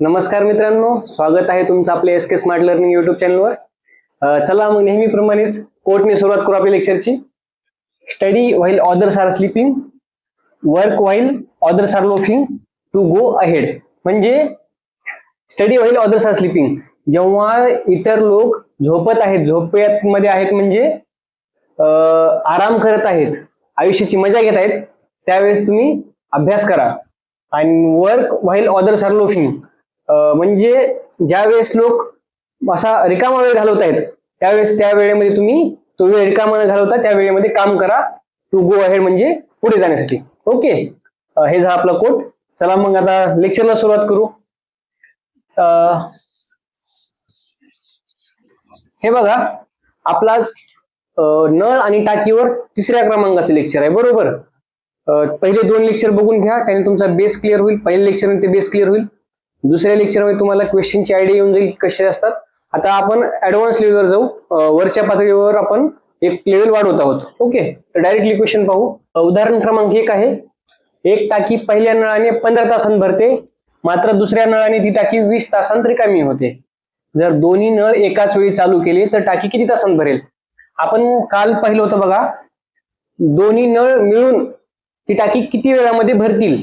नमस्कार मित्रांनो स्वागत आहे तुमचं आपल्या S K smart learning YouTube चॅनलवर चला मग नेहमीप्रमाणेच कोर्टने सुरुवात करू आपल्या लेक्चरची study while others are sleeping work while others are loafing to go ahead म्हणजे study while others are sleeping जेव्हा इतर लोक झोपत आहेत झोपेत मध्ये आहेत म्हणजे आराम करत आहेत आयुष्याची मजा घेत आहेत त्यावेळेस तुम्ही अभ्यास करा. आणि work while others are loafing म्हणजे ज्या वेळेस लोक असा रिकामा वेळ घालवत आहेत त्यावेळेस त्या वेळेमध्ये तुम्ही तो वेळ रिकामा न घालवता त्या वेळेमध्ये काम करा टू गो अहेड म्हणजे पुढे जाण्यासाठी. ओके हे झालं आपला कोट चला मग आता लेक्चरला सुरुवात करू. अं, हे बघा आपला नळ आणि टाकीवर तिसऱ्या क्रमांकाचं लेक्चर आहे बरोबर? पहिले दोन लेक्चर बघून घ्या त्याने तुमचा बेस क्लिअर होईल पहिले लेक्चर ते बेस क्लिअर होईल. दुसऱ्या लेक्चरमध्ये तुम्हाला क्वेश्चनची आयडिया येऊन जाईल की कसे असतात. आता आपण ऍडव्हान्स लेवलवर जाऊ. वरच्या पातळीवर आपण एक लेवल वाढवत आहोत. ओके तर डायरेक्टली क्वेश्चन पाहू उदाहरण क्रमांक एक आहे. एक टाकी पहिल्या नळाने पंधरा तासांत भरते. मात्र दुसऱ्या नळाने ती टाकी वीस तासांत रिकामी होते. जर दोन्ही नळ एकाच वेळी चालू केले तर टाकी किती तासांत भरेल? आपण काल पाहिलं होतं बघा. दोन्ही नळ मिळून ती टाकी किती वेळामध्ये भरतील?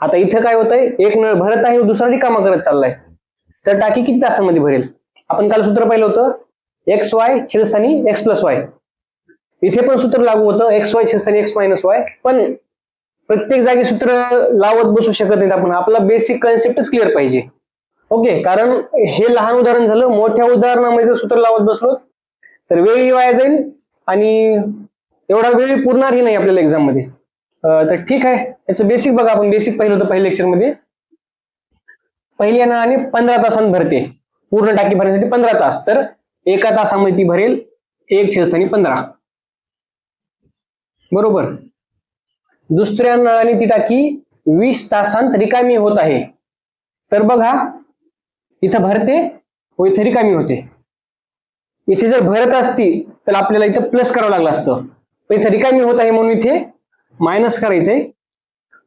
आता इथं काय होतंय? एक नळ भरत आहे दुसरा रिकामा करत चाललाय. तर टाकी किती तासांमध्ये भरेल? आपण काल सूत्र पाहिलं होतं एक्स वाय छेदस्थानी एक्स प्लस वाय इथे पण सूत्र लागू होतं एक्स वाय छेदस्थानी एक्स मायनस वाय पण प्रत्येक जागी सूत्र लावत बसू शकत नाहीत आपण. आपला बेसिक कन्सेप्टच क्लिअर पाहिजे. ओके कारण हे लहान उदाहरण झालं मोठ्या उदाहरणामध्ये जर सूत्र लावत बसलो तर वेळही वाया जाईल आणि एवढा वेळ पुरणारही नाही आपल्याला एक्झाममध्ये. तर ठीक आहे. याचं बेसिक बघा आपण. बेसिक पाहिलं होतं पहिल्या लेक्चरमध्ये पहिल्या नळाने पंधरा तासांत भरते. पूर्ण टाकी भरण्यासाठी पंधरा तास. तर एका तासामध्ये ती भरेल एक छेदस्थानी पंधरा. बरोबर? दुसऱ्या नळाने ती टाकी वीस तासांत रिकामी होत आहे. तर बघा इथं भरते व इथे रिकामी होते. इथे जर भरत असती तर आपल्याला इथं प्लस करावं लागलं असतं. इथं रिकामी होत आहे म्हणून इथे मायनस करायचंय.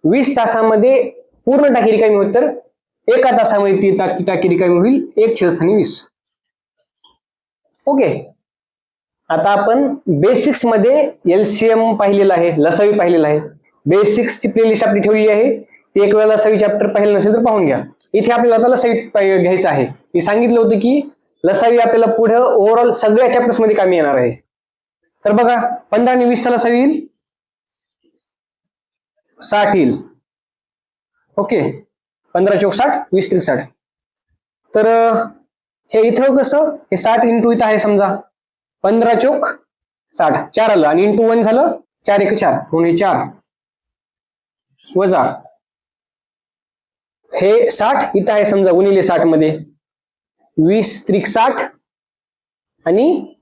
वीस तासामध्ये पूर्ण टाकी रिकामी होत तर एका तासामध्ये ती टाकी टाकी रिकामी होईल. एक छेदस्थानी वीस. ओके. आता आपण बेसिक्समध्ये एलसीएम पाहिलेलं आहे लसावी पाहिलेलं आहे. बेसिक्सची प्लेलिस्ट आपली ठेवली आहे. ती एक वेळा लसावी चॅप्टर पाहिलं नसेल तर पाहून घ्या. इथे आपल्याला आता लसावी पाहि- घ्यायचं आहे. मी सांगितलं होतं की लसावी आपल्याला पुढे ओव्हरऑल सगळ्या चॅप्टर्समध्ये कामी येणार आहे. तर बघा पंधरा आणि वीस चा लसावी येईल. साठ येईल. ओके. पंधरा चौक साठ वीस त्रिक साठ तर हे इथं कसं? हे साठ इंटू इथं आहे समजा. पंधरा चौक साठ. चार आलं. आणि इंटू वन झालं चार एक चार. म्हणून हे चार. वजा. हे साठ इथं आहे समजा गुणिले साठमध्ये. वीस त्रिक साठ. आणि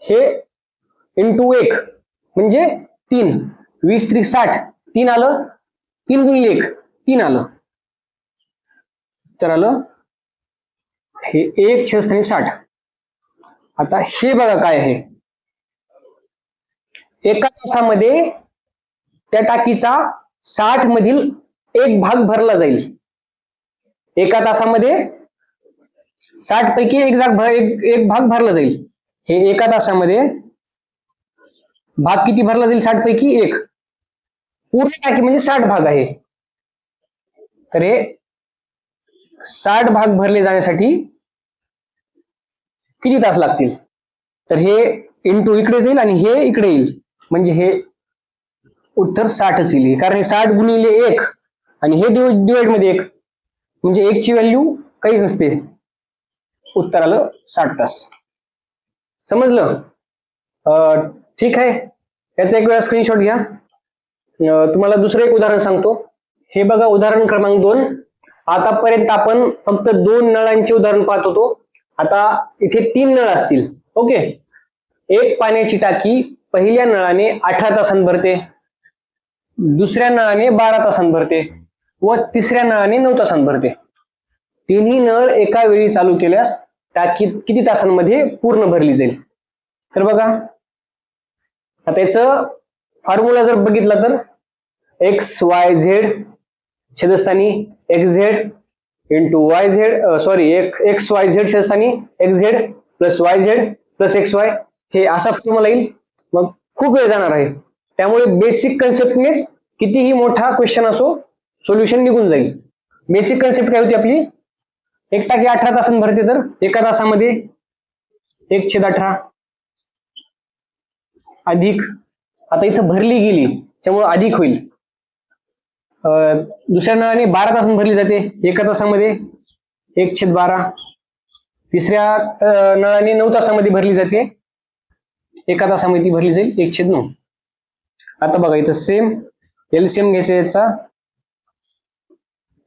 हे इंटू एक. म्हणजे तीन. वीस त्रिक साठ. तीन आलं तीन गुणिले एक तीन आलं. तर आलं हे एक छेदस्थानी साठ. आता हे बघा काय आहे. एका तासामध्ये त्या टाकीचा साठ मधील एक भाग भरला जाईल. एका तासामध्ये साठ पैकी एक जाग भर एक, एक भाग भरला जाईल. हे एका तासामध्ये भाग किती भरला जाईल? साठ पैकी एक. पूर्ण टाकी म्हणजे साठ भाग आहे. तर हे साठ भाग भरले जाण्यासाठी किती तास लागतील? तर हे इंटू इकडे जाईल आणि हे इकडे येईल. म्हणजे हे उत्तर साठच येईल. कारण हे साठ गुणिले एक आणि हे डिवाइडमध्ये एक. म्हणजे एकची व्हॅल्यू काहीच नसते. उत्तर आलं साठ तास. समजलं? अं, ठीक आहे. याचा एक वेळा स्क्रीनशॉट घ्या. तुम्हाला दुसरं एक उदाहरण सांगतो. हे बघा उदाहरण क्रमांक दोन. आतापर्यंत आपण फक्त दोन नळांचे उदाहरण पाहत होतो. आता इथे तीन नळ असतील. ओके? एक पाण्याची टाकी पहिल्या नळाने अठरा तासांत भरते. दुसऱ्या नळाने बारा तासांत भरते. व तिसऱ्या नळाने नऊ तासांत भरते. तिन्ही नळ एका वेळी चालू केल्यास टाकी किती तासांमध्ये पूर्ण भरली जाईल? तर बघा. आता याचं फॉर्म्युला जर बघितला तर एक्स वाय झेड छेदस्थानी X Z into Y Z sorry X Y Z छेदस्थानी X Z plus Y Z plus X Y हे असा फॉर्म्युला येईल. मग खूप वेळ जाणार आहे. त्यामुळे बेसिक कन्सेप्टनेच कितीही मोठा क्वेश्चन असो सोल्युशन निघून जाईल. बेसिक कन्सेप्ट काय होती आपली? एक टाकी अठरा तासांत भरते तर एका तासामध्ये एक छेद अठरा अधिक आता इथं भरली गेली त्यामुळे अधिक होईल. अं, दुसऱ्या नळाने बारा तासून भरली जाते एका तासामध्ये एक छेद बारा. तिसऱ्या नळाने नऊ तासामध्ये भरली जाते एका तासामध्ये ती भरली जाईल एक छेद नऊ. आता बघा इथं सेम एलसीएम घ्यायचा याचा.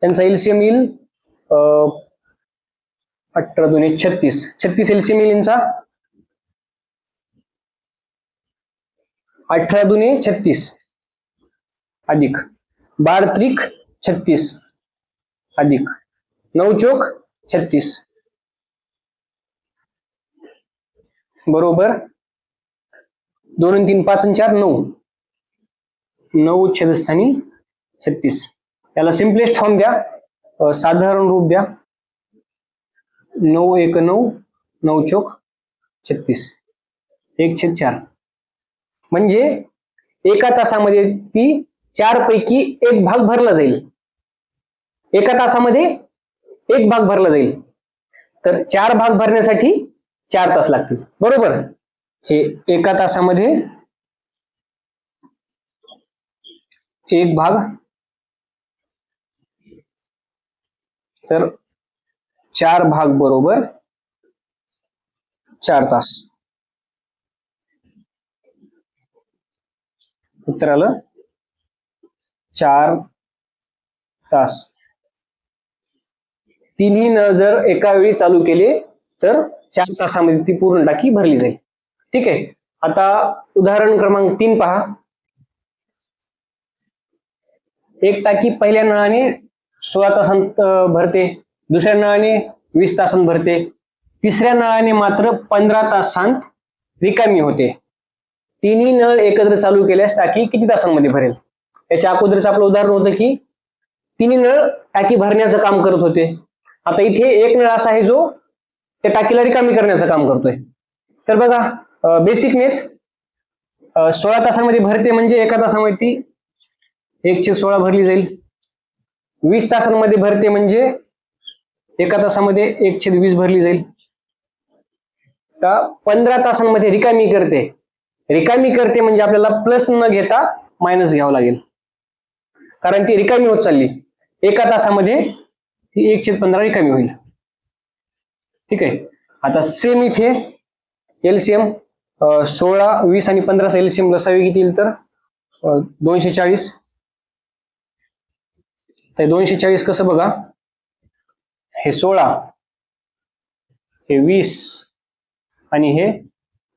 त्यांचा एलसीएम येईल अठरा दोन्ही छत्तीस. छत्तीस एलसीएम येईल यांचा. अठरा दुने छत्तीस. अधिक. बार त्रिक छत्तीस. अधिक. नऊ चोक छत्तीस. बरोबर. दोन तीन पाच आणि चार नऊ. नऊ छेदस्थानी छत्तीस. याला सिम्पलेस्ट फॉर्म द्या. साधारण रूप द्या. नऊ एक नऊ नऊ चोक छत्तीस. एक छेद चार. म्हणजे एका तासामध्ये ती चार पैकी एक भाग भरला जाईल. एका तासामध्ये एक भाग भरला जाईल. तर चार भाग भरण्यासाठी चार तास लागतील. बरोबर? हे एका तासामध्ये एक भाग. तर चार भाग बरोबर चार तास. उत्तर आलं? चार तास. तिन्ही नळ जर एका वेळी चालू केले तर चार तासामध्ये ती पूर्ण टाकी भरली जाईल. ठीक आहे? आता उदाहरण क्रमांक तीन पहा. एक टाकी पहिल्या नळाने सोळा तासांत भरते. दुसऱ्या नळाने वीस तासांत भरते. तिसऱ्या नळाने मात्र पंधरा तासांत रिकामी होते. तिन्ही नळ एकत्र चालू केल्यास टाकी किती तासांमध्ये भरेल? याच्या अगोदरच आपलं उदाहरण होतं की तिन्ही नळ टाकी भरण्याचं काम करत होते. आता इथे एक नळ असा आहे जो त्या टाकीला रिकामी करण्याचं काम करतोय. तर बघा बेसिकनेच सोळा तासांमध्ये भरते म्हणजे एका तासामध्ये ती एकशे सोळा भरली जाईल. वीस तासांमध्ये भरते म्हणजे एका तासामध्ये एकशे वीस भरली जाईल. तर पंधरा तासांमध्ये रिकामी करते. रिकामी करते म्हणजे आपल्याला प्लस न घेता मायनस घ्यावं लागेल. कारण ती रिकामी होत चालली. एका तासामध्ये ती एक छेद पंधरा रिकामी होईल. ठीक आहे? आता सेम इथे एलसीएम सोळा वीस आणि पंधराचा एलसीएम लसावी किती येईल तर? दोनशे चाळीस. तर दोनशे चाळीस कसं बघा? हे सोळा हे वीस आणि हे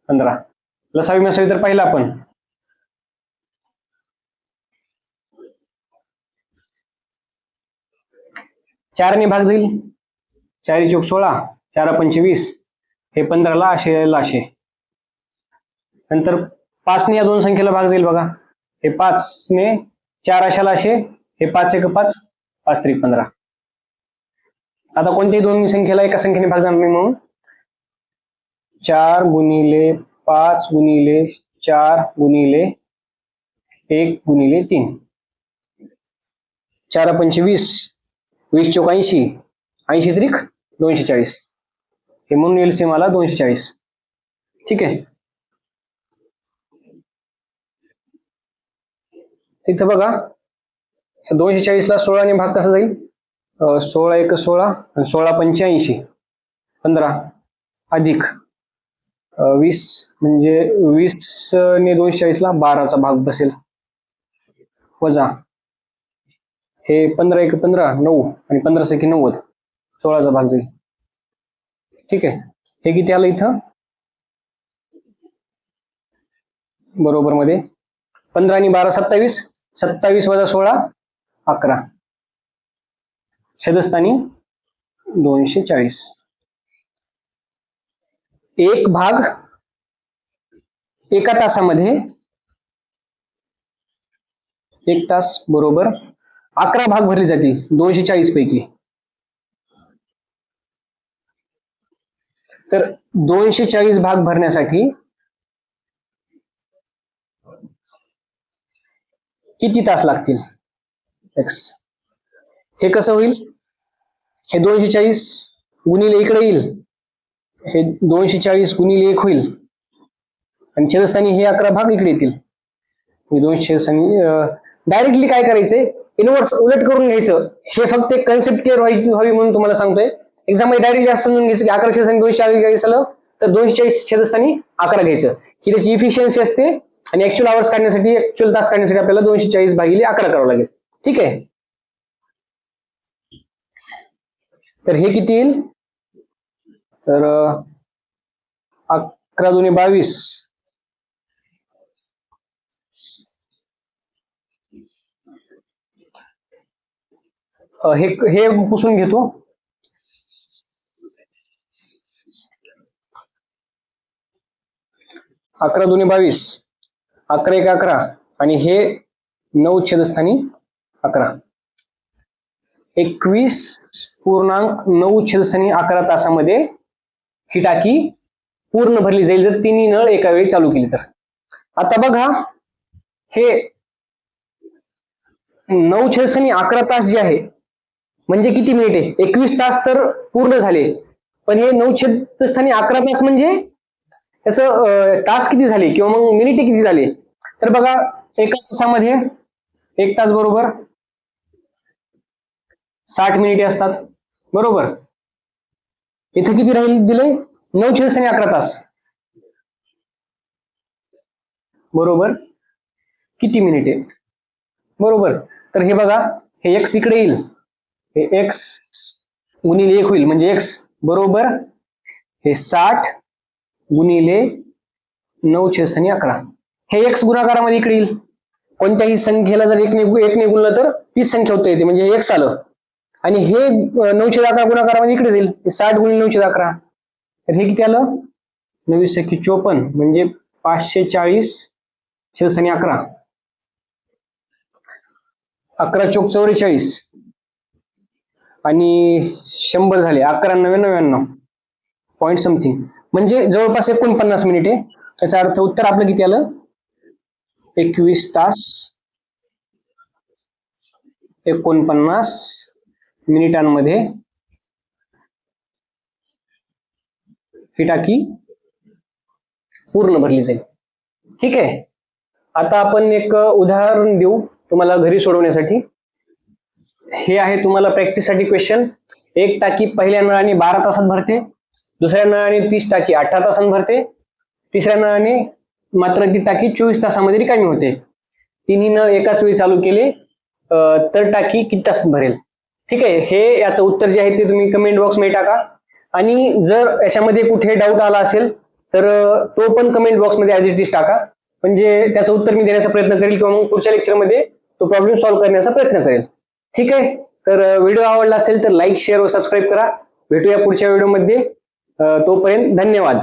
पंधरा. लसावी मसावी तर पाहिलं आपण. चारने भाग जाईल चारी चौक सोळा चार पंचवीस हे पंधराला असे लाशे नंतर पाचने या दोन संख्येला भाग जाईल बघा. हे पाचने चार अशा लाशे हे पाच एक पाच पाच त्रिक पंधरा. आता कोणत्याही दोन संख्येला एका संख्येने भाग जाणार नाही म्हणून. चार गुणिले पाच गुणिले चार गुणिले एक गुणिले तीन. चार पंचवीस वीस चौक ऐंशी ऐंशी त्रिक दोनशे चाळीस. हे म्हणून येईल मला दोनशे चाळीस. ठीक आहे? इथं बघा. दोनशे चाळीसला सोळाने भाग कसा जाईल? सोळा एक सोळा आणि सोळा पंच्याऐंशी पंधरा अधिक. वीस म्हणजे वीस ने दोनशे चाळीसला बाराचा भाग बसेल. वजा. हे पंधरा एक पंधरा नऊ आणि पंधरा सेकी नव्वद सोळाचा भाग जाईल. ठीक आहे. हे किती आलं इथं? बरोबर मध्ये. पंधरा आणि बारा सत्तावीस. सत्तावीस वजा सोळा अकरा. छेदस्थानी दोनशे चाळीस. एक भाग एका तासामध्ये. एक तास बरोबर. अकरा भाग भरले जातील दोनशे चाळीस पैकी. तर दोनशे चाळीस भाग भरण्यासाठी किती तास लागतील? एक्स हे कसं होईल? हे दोनशे चाळीस गुणिले इकडे येईल. हे दोनशे चाळीस गुणिले एक होईल. आणि छेदस्थानी हे अकरा भाग इकडे येतील. दोनशे छेदस्थानी डायरेक्टली काय करायचंय? इनवर्स उलट करून घ्यायचं. हे फक्त एक कन्सेप्ट क्लिअर व्हायची व्हावी म्हणून तुम्हाला सांगतोय. एक्झाममध्ये डायरेक्टली असं समजून घ्यायचं की अकरा छेदस्थानी दोनशे चाळीस आलं तर दोनशे चाळीस छेदस्थानी अकरा घ्यायचं. ही त्याची इफिशियन्सी असते आणि ऍक्च्युअल आवर्स काढण्यासाठी ऍक्च्युअल तास काढण्यासाठी आपल्याला दोनशे चाळीस भागिले अकरा करावं लागेल. ठीक आहे? तर हे किती येईल? तर अकरा दोन्ही बावीस. हे हे पुसून घेतो. अकरा दोन्ही बावीस. अकरा एक अकरा. आणि हे नऊ छेदस्थानी अकरा. एकवीस पूर्णांक नऊ छेदस्थानी अकरा तासामध्ये ही टाकी पूर्ण भरली जाईल. जर तिन्ही नळ एका वेळी चालू केली तर. आता बघा हे नऊ छेदस्थानी अकरा तास जे आहे म्हणजे किती मिनिट आहे? एकवीस तास तर पूर्ण झाले. पण हे नऊ छेदस्थानी अकरा तास म्हणजे त्याचं तास किती झाले? किंवा मग मिनिटे किती झाले? तर बघा एका तासामध्ये एक तास बरोबर साठ मिनिटे असतात. बरोबर? इथे किती राहील दिले. नऊ छेदस्थानी अकरा तास. बरोबर? किती मिनिटे बरोबर. तर हे बघा हे एक्स इकडे येईल. हे एक्स गुणिले एक होईल. म्हणजे एक्स बरोबर? हे साठ गुणिले नऊ छेदस्थानी अकरा. हे एक्स गुणाकारामध्ये इकडे येईल. कोणत्याही संख्येला जर एकने एकने गुणलं तर तीच संख्या होता येते. म्हणजे एक्स आलं. आणि हे नऊशे अकरा गुणाकारामध्ये म्हणजे इकडे जाईल. साठ गुणिले नऊशे अकरा. तर हे किती आलं? नवीस एके चोपन्न म्हणजे पाचशे चाळीस छेदस्थानी अकरा. अकरा चौक चौवेचाळीस. आणि शंभर झाले अकरा नव्या नव्याण्णव. पॉईंट समथिंग म्हणजे जवळपास एकोणपन्नास मिनिटे त्याचा अर्थ उत्तर आपलं किती आलं? एकवीस तास एकोणपन्नास मिनिटांमध्ये ही टाकी पूर्ण भरली जाईल. ठीक आहे? आता आपण एक उदाहरण देऊ तुम्हाला घरी सोडवण्यासाठी. हे आहे तुम्हाला प्रॅक्टिससाठी क्वेश्चन एक टाकी पहिल्या नळाने बारा तासात भरते दुसऱ्या नळाने तीस टाकी अठरा तासात भरते तिसऱ्या नळाने मात्र ती टाकी चोवीस तासामध्ये रिकामी होते. तिन्ही नळ एकाच वेळी चालू केले तर टाकी किती तासात भरेल? ठीक आहे हे याचं उत्तर जे आहे ते तुम्ही कमेंट बॉक्समध्ये टाका. आणि जर याच्यामध्ये कुठे डाऊट आला असेल तर तो पण कमेंट बॉक्समध्ये ॲज इट इज टाका. म्हणजे त्याचं उत्तर मी देण्याचा प्रयत्न करेल किंवा मग पुढच्या लेक्चरमध्ये तो प्रॉब्लेम सॉल्व्ह करण्याचा प्रयत्न करेल. ठीक आहे? तर व्हिडिओ आवडला असेल तर लाईक शेअर व सबस्क्राईब करा. भेटूया पुढच्या व्हिडिओमध्ये तोपर्यंत धन्यवाद.